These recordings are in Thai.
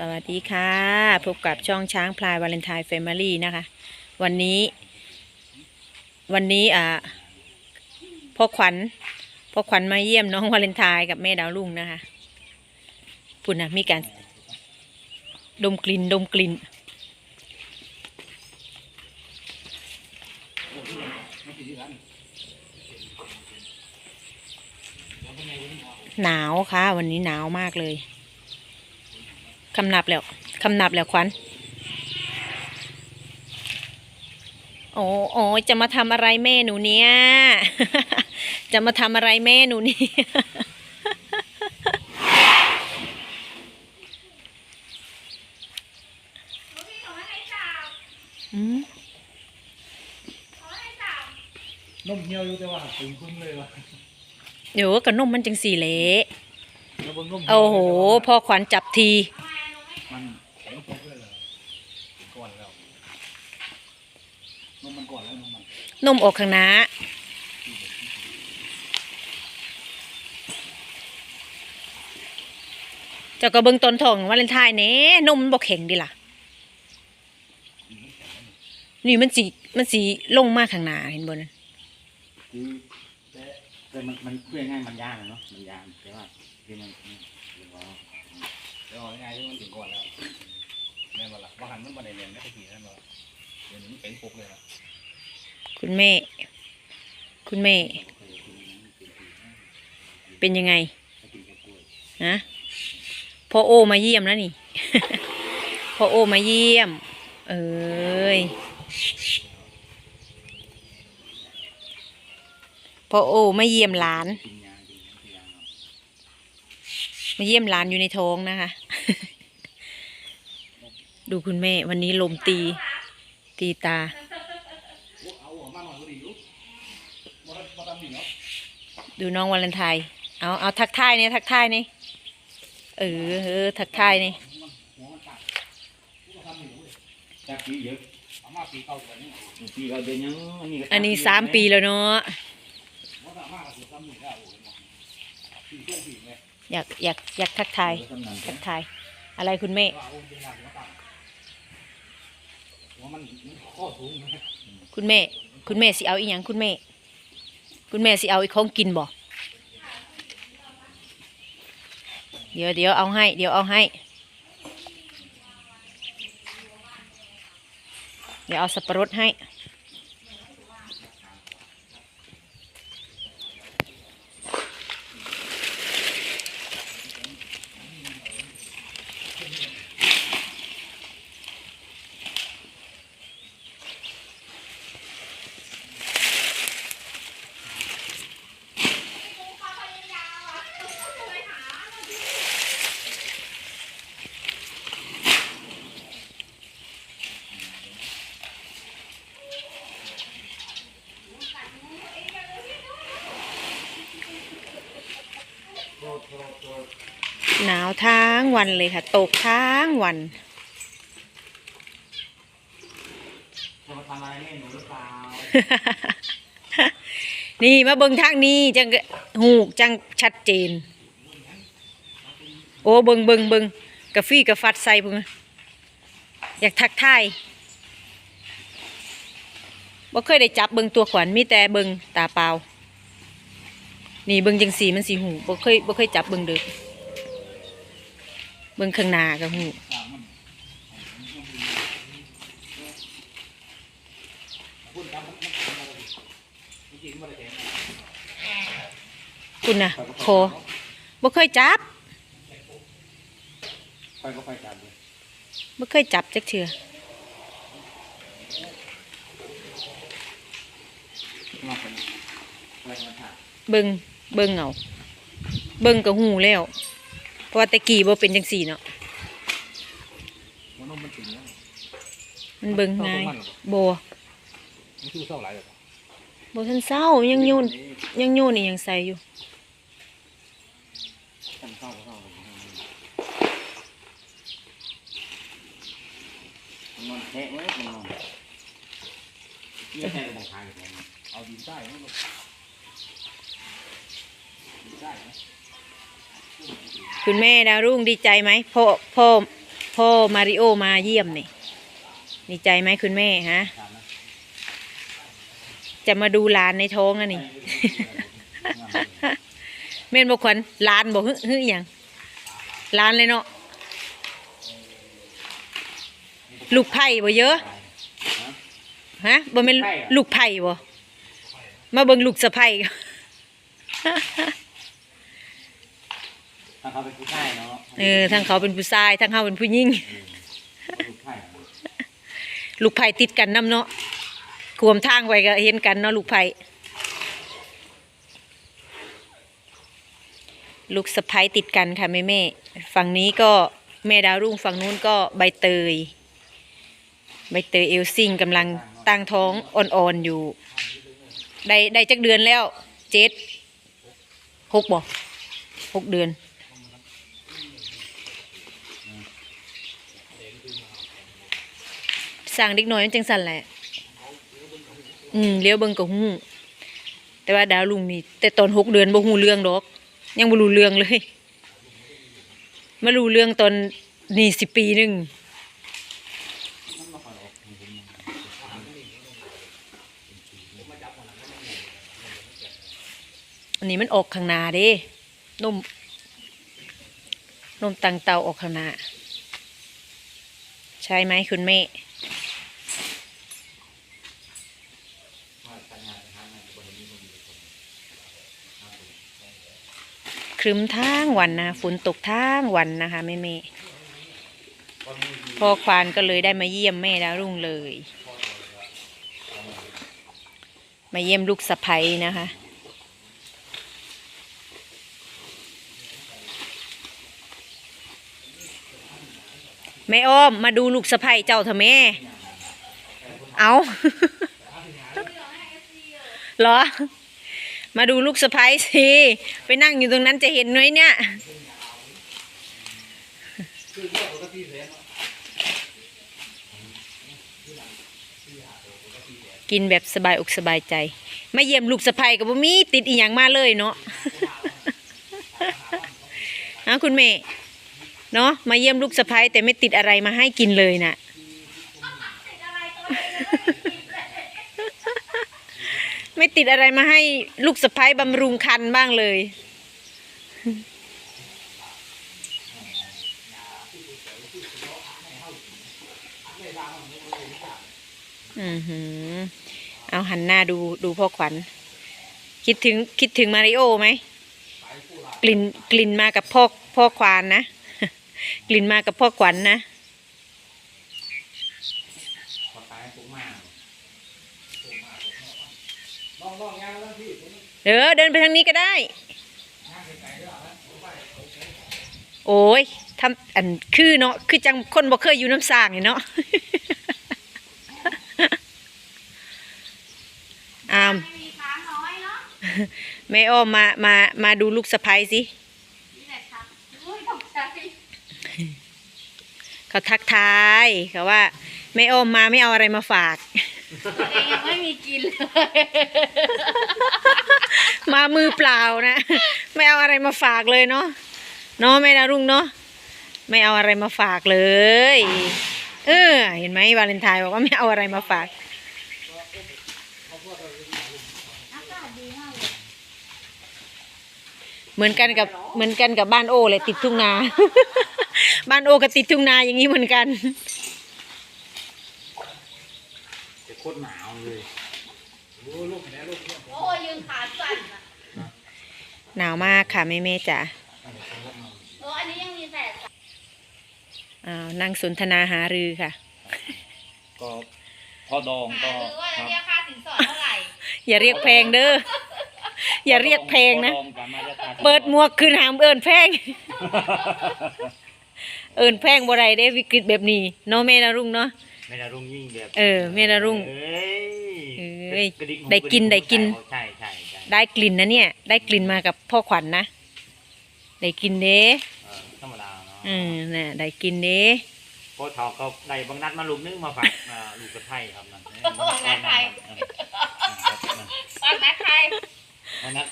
สวัสดีค่ะ พบกับช่องช้างพลายวาเลนไทน์แฟมิลี่นะคะ วันนี้ วันนี้อ่าพ่อขวัญพ่อขวัญมาเยี่ยมน้องวาเลนไทน์กับแม่ดาวรุ่งนะคะปุ่นนะมีการ ดมกลิ่นดมกลิ่นหนาวค่ะ วันนี้หนาวมากเลย คำนับแล้วคำนับแล้วควันโอ้โอ้จะมาทำอะไรแม่หนูเนี่ย จะมาทำอะไรแม่หนูเนี่ยอืมนมเหี่ยวอยู่แต่ว่าตึงปึ้งเลยวะเดี๋ยวกับนมมันจังสี่เละ แล้วเบนนมโอ้โหพอขวัญจับที มันแข็งปุ๊บเลยเหรอก่อนแล้วนมมันก่อนแล้วนมมันนมออกข้างหน้าเจ้าก็เบิ่งต้นทองวาเลนไทน์เน่นมมันบ่แข็งดิล่ะ นี่มันสีมันสีลงมาข้างหน้าเห็นบ่นั่นคือแต่แต่มันมันเพื่อง่ายมันยากอะเนาะมันยากแต่ว่าที่มันเดี๋ยวรอเดี๋ยวเอาง่ายที่มันถึงก่อนแล้ว แม่นบ่ล่ะว่าหันมันบ่ได้เรียนไม่ได้กี่นั่นบ่ล่ะเดี๋ยวนี้มันเป็นปุ๊บเลยนะคุณแม่ คุณแม่ เป็นยังไงฮะพ่อโอมาเยี่ยมแล้วนี่ พ่อโอมาเยี่ยม เอ้ยพ่อโอมาเยี่ยมหลาน มาเยี่ยมหลานอยู่ในท้องนะคะ ดูคุณแม่ วันนี้ลมตี ตีตา ดูน้องวาเลนไทน์เอาเอาทักทายนี่ทักทายนี่เออเออทักทายนี่อันนี้สามปีแล้วเนาะอยากอยากอยากทักทายทักทายอะไรคุณแม่ หัวมันมันข้อสูงนะคุณแม่ คุณแม่สิเอาอีหยังคุณแม่ คุณแม่สิเอาอีกของกินบ่เดี๋ยวเดี๋ยวเอาให้ เดี๋ยวเอาให้ เดี๋ยวเอาสับปะรดให้ หนาวทั้งวันเลยค่ะ ตกทั้งวันจะมาทำอะไรแม่หนูหรือเปล่านี่มาเบิ่งทางนี้จังหูกจังชัดเจน โอ้เบิ่งเบิ่งเบิ่งกาแฟกาฟัดใส่พุ่นนะอยากทักทายบ่เคยได้จับเบิ่งตัวขวัญมีแต่เบิ่งตาเปล่า นี่เบิ่งจังสีมันสีหูบ่เคยบ่เคยจับเบิ่งเด้อเบิ่งข้างหน้าก็หูคุณนะโคบ่เคยจับไปก็ไปจับเลยบ่เคยจับจักเทื่อเบิ่ง เบิ่งเอาเบิ่งก็หูแล้ว เพราะว่าแต่กี้บ่เป็นจังซี่เนาะหัวนมมันตึงแล้วมันเบิ่งง่ายบ่มันคือเศร้าหลายเลยบ่ทันเศร้ายังโยนยังโยนนี่ยังใส่อยู่ทำเข้าเข้ามันนอนแทะไว้มันนอนเนี่ยแทะไปทางทางอย่างนี้เอาดินใต้เนาะลูกดินใต้นะ คุณแม่ดาวรุ่งดีใจไหมพ่อพ่อพ่อมาริโอมาเยี่ยมนี่ดีใจไหมคุณแม่ฮะถามนะจะมาดูหลานในท้องอะนี่แม่นบอกขวัญหลานบอกฮึฮึอหย่างหลานเลยเนาะลูกไผ่บ่เยอะฮะบ่แม่นลูกไผ่บ่มาเบิ่งลูกสะไผ่ ถ้าเขาเป็นผู้ชายเนาะเออทั้งเขาเป็นผู้ชายทั้งเฮาเป็นผู้หญิงลูกไผ่ลูกไผ่ติดกันนํเนาะขวมทางไว้ก็เห็นกันเนาะลูกไผ่ลูกสะใภ้ติดกันค่ะแม่แม่ๆฝั่งนี้ก็แม่ดาวรุ่งฝั่งนู้นก็ใบเตย ใบเตยเอลซิงกำลังตั้งท้องอ่อนๆอยู่ ได้ได้จักเดือนแล้วเจ็ดหกบ่หกเดือน สั่งเด็กน้อยมันจังสั่นแหละ อืมเลี้ยวเบิ่งก็ฮู้แต่ว่าดาวลุงนี่แต่ตอนหกเดือนบ่ฮู้เรื่องดอก ยังบ่รู้เรื่องเลยมารู้เรื่องตอนนี่สิปีหนึ่งอันนี้มันออกข้างหน้าเด้นมนมตังเตาออกข้างหน้าใช่ไหมคุณแม่ ครึ้มทั้งวันนะฝนตกทั้งวันนะคะแม่แม่พอควานก็เลยได้มาเยี่ยมแม่ดาวรุ่งเลย มาเยี่ยมลูกสะใภ้นะคะแม่อ้อมมาดูลูกสะใภ้เจ้าเถอะแม่ เอาเหรอ มาดูลูกสะพ้ายสิไปนั่งอยู่ตรงนั้นจะเห็นไหมเนี่ยกินแบบสบายอกสบายใจมาเยี่ยมลูกสะพ้ายกับบ่มีติดอีหยังมาเลยเนาะนะคุณแม่เนาะมาเยี่ยมลูกสะพ้ายแต่ไม่ติดอะไรมาให้กินเลยน่ะ ไม่ติดอะไรมาให้ลูกสะพ้ายบำรุงคันบ้างเลย อือหือ เอาหันหน้าดูดูพ่อขวัญ คิดถึงคิดถึงมาริโอไหม กลิ่นกลิ่นมากับพ่อพ่อควานนะ กลิ่นมากับพ่อขวัญนะ พอตายปุ๊บมาก เออเดินไปทางนี้ก็ได้ โอ้ยทำอันคือเนาะคือจังคนบ่เคยอยู่น้ำสร้างนี่เนาะอามไม่มีค้างน้อยเนาะแม่อ้อมมามามาดูลูกสะพ้ยสินี่แหละครับอุ้ยตกใจเขาทักทายเขาว่าแม่อ้อมมาไม่เอาอะไรมาฝากตัวเองยังไม่มีกินเลย มามือเปล่านะ ไม่เอาอะไรมาฝากเลยเนาะเนาะแม่ดารุ่งเนาะไม่เอาอะไรมาฝากเลย เออ เห็นไหมวาเลนไทน์บอกว่าไม่เอาอะไรมาฝากเหมือนกันกับเหมือนกันกับบ้านโอเลยติดทุ่งนา บ้านโอก็ติดทุ่งนาอย่างนี้เหมือนกันจะโคตรหนาวเลยโอ้ยยืนขาสั่น หนาวมากค่ะแม่เมจ๋าโอ้อันนี้ยังมีแฝดอ้าวนั่งสนทนาหารือค่ะ ก็พอดองหาก็รือว่าจะเรียกค่าสินสอดเท่าไหร่อย่าเรียกแพงเด้อ อย่าเรียกแพงนะพอดองกันมาจะทานเปิดหมวกคืนหามเอินแพง เอินแพงบ่ได้เด้วิกฤตแบบนี้เนาะแม่นะรุ่งเนาะไม่ได้รุ่งยิ่งแบบ เออแม่นะรุ่งเอ้ยเอ้ยกระกหูได้กินระได้กินใช่ใช่ใช่ ได้กลิ่นนะเนี่ย ได้กลิ่นมากับพ่อขวัญนะได้กินเด้เออธรรมดาเนาะอืมน่ะได้กินเด้พอเฒ่าก็ได้บางนัดมาลูกนึงมาฝากอ่าลูกกระไทยครับนั่นบางนัดใครเออตอนนัดใครบางนัด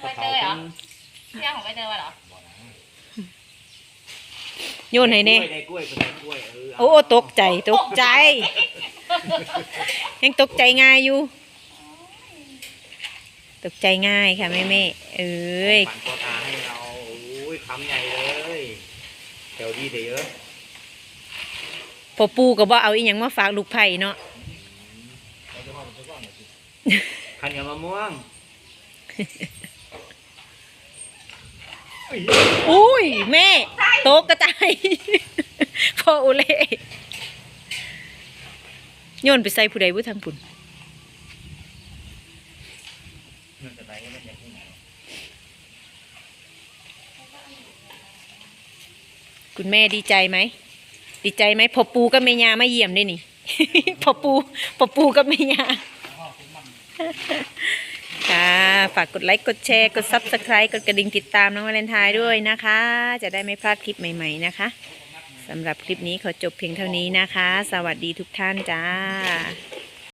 ใบเตยเหรอเที่ยงของใบเตยมาเหรอโยนให้แน่ได้กล้วยได้กล้วยเออโอ้โอ้ตกใจตกใจ ยังตกใจง่ายอยู่ ตกใจง่ายค่ะแม่แม่เอ้ยปั่นตัวตาให้เราโอ้ยคำใหญ่เลยเดี๋ยวดีเดี๋ยวเยอะพอปูก็บ่เอาอีหยังมาฝากลูกไผ่เนาะขันเหนียวมะม่วงอุ้ยแม่ โตกกระจายพ่อโอเล่โยนไปใส่ผู้ใดผู้ทางปุ่นมันจะไปก็ไม่ใช่ที่ไหน คุณแม่ดีใจไหมดีใจไหมพอปูกับแม่ยาไมาเยี่ยมได้นี่ พอปูพอปูกับแม่ยาค่ะฝากกดไลค์กดแชร์กด Subscribe กดกระดิ่งติดตามน้องวาเลนไทน์ด้วยนะคะ จะได้ไม่พลาดคลิปใหม่ ๆนะคะสำหรับคลิปนี้ขอจบเพียงเท่านี้นะคะ สวัสดีทุกท่านจ้า